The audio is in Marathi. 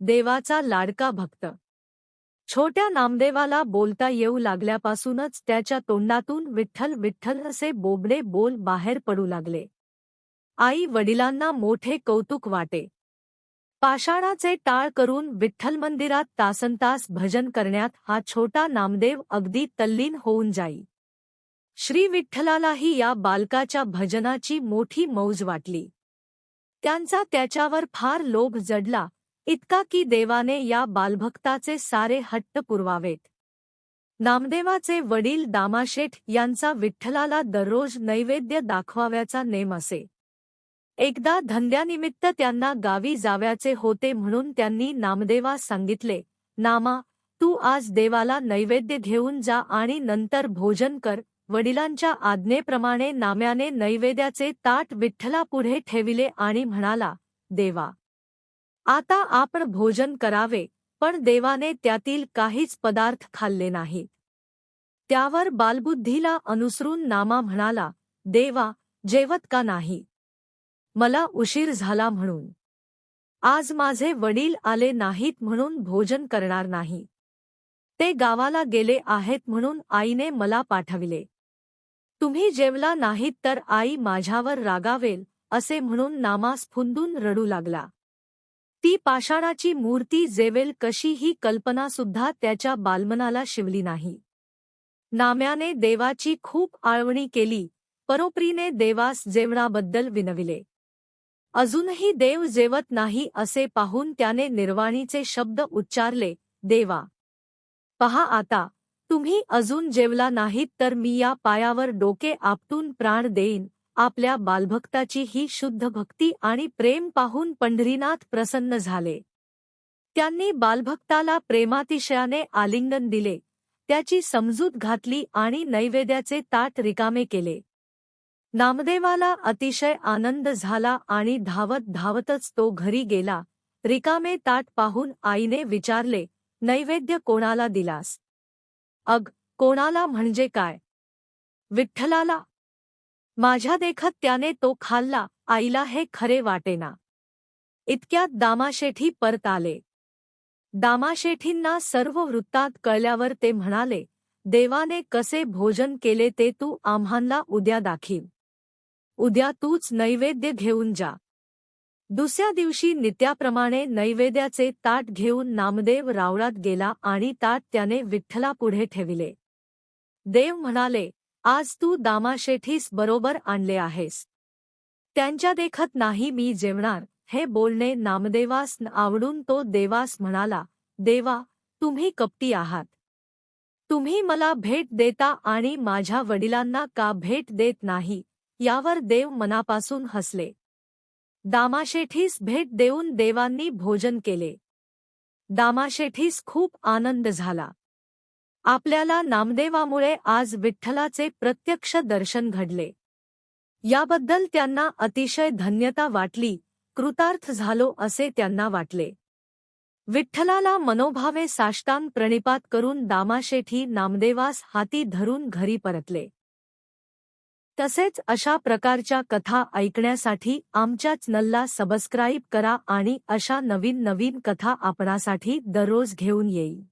देवाचा लाडका भक्त. छोट्या नामदेवाला बोलता येऊ लागल्यापासूनच त्याच्या तोंडातून विठ्ठल विठ्ठल असे बोबडे बोल बाहेर पडू लागले. आई वडिलांना मोठे कौतुक वाटे. पाषाणाचे टाळ करून विठ्ठल मंदिरात तासनतास भजन करण्यात हा छोटा नामदेव अगदी तल्लीन होऊन जाई. श्री विठ्ठलालाही या बालकाच्या भजनाची मोठी मौज वाटली. त्यांचा त्याच्यावर फार लोभ जडला. इतका की देवाने या बालभक्ताचे सारे हट्ट पुरवावेत. नामदेवाचे वडील दामाशेठ यांचा विठ्ठलाला दररोज नैवेद्य दाखवाव्याचा नेम असे. एकदा धंद्यानिमित्त त्यांना गावी जाव्याचे होते म्हणून त्यांनी नामदेवास सांगितले नामा तू आज देवाला नैवेद्य घेऊन जा आणि नंतर भोजन कर. वडिलांच्या आज्ञेप्रमाणे नाम्याने नैवेद्याचे ताट विठ्ठलापुढे ठेविले आणि म्हणाला देवा आता आपण भोजन करावे पण देवाने त्यातील काहीच पदार्थ खाल्ले नाहीत. त्यावर बालबुद्धीला अनुसरून नामा म्हणाला देवा जेवत का नाही? मला उशीर झाला म्हणून. आज माझे वडील आले नाहीत म्हणून भोजन करणार नाही. ते गावाला गेले आहेत म्हणून आईने मला पाठविले. तुम्ही जेवला नाहीत तर आई माझ्यावर रागावेल असे म्हणून नामास फुंदून रडू लागला. ती पाषाणाची मूर्ती जेवेल कशी ही कल्पनासुद्धा त्याच्या बालमनाला शिवली नाही. नाम्याने देवाची खूप आळवणी केली परोपरीने देवास जेवणाबद्दल विनविले. अजूनही देव जेवत नाही असे पाहून त्याने निर्वाणीचे शब्द उच्चारले देवा! पहा आता तुम्ही अजून जेवला नाहीत तर मी या पायावर डोके आपटून प्राण देईन. आपल्या बालभक्ताची ही शुद्ध भक्ती आणि प्रेम पाहून पंढरीनाथ प्रसन्न झाले. त्यांनी बालभक्ताला प्रेमातिशयाने आलिंगन दिले त्याची समजूत घातली आणि नैवेद्याचे ताट रिकामे केले. नामदेवाला अतिशय आनंद झाला आणि धावत धावतच तो घरी गेला रिकामे ताट पाहून आईने विचारले नैवेद्य कोणाला दिलास? अग कोणाला म्हणजे काय? विठ्ठलाला माझ्या देखत त्याने तो खाल्ला आईला हे खरे वाटेना. इतक्यात दामाशेठी परत आले. दामाशेठींना सर्व वृत्तात कळल्यावर ते म्हणाले देवाने कसे भोजन केले ते तू आम्हांना उद्या दाखील उद्या तूच नैवेद्य घेऊन जा. दुसऱ्या दिवशी नित्याप्रमाणे नैवेद्याचे ताट घेऊन नामदेव रावळात गेला आणि ताट त्याने विठ्ठलापुढे ठेविले. देव म्हणाले आज तू दामाशेठीस बरोबर आणले आहेस. त्यांच्या देखत नाही मी जेवणार. हे बोलणे नामदेवास आवडून तो देवास म्हणाला देवा तुम्ही कपटी आहात. तुम्ही मला भेट देता आणि माझ्या वडिलांना का भेट देत नाही? यावर देव मनापासून हसले. दामाशेठीस भेट देऊन देवांनी भोजन केले. दामाशेठीस खूप आनंद झाला. आपल्याला नामदेवामुळे आज विठ्ठलाचे प्रत्यक्ष दर्शन घडले. याबद्दल त्यांना अतिशय धन्यता वाटली कृतार्थ झालो असे त्यांना वाटले. विठ्ठलाला मनोभावे साष्टांग प्रणिपात करून दामाशेठी नामदेवास हाती धरून घरी परतले. तसेच अशा प्रकारच्या कथा ऐकण्यासाठी आमच्या चॅनलला सबस्क्राईब करा आणि अशा नवीन नवीन कथा आपणासाठी दररोज घेऊन येईल.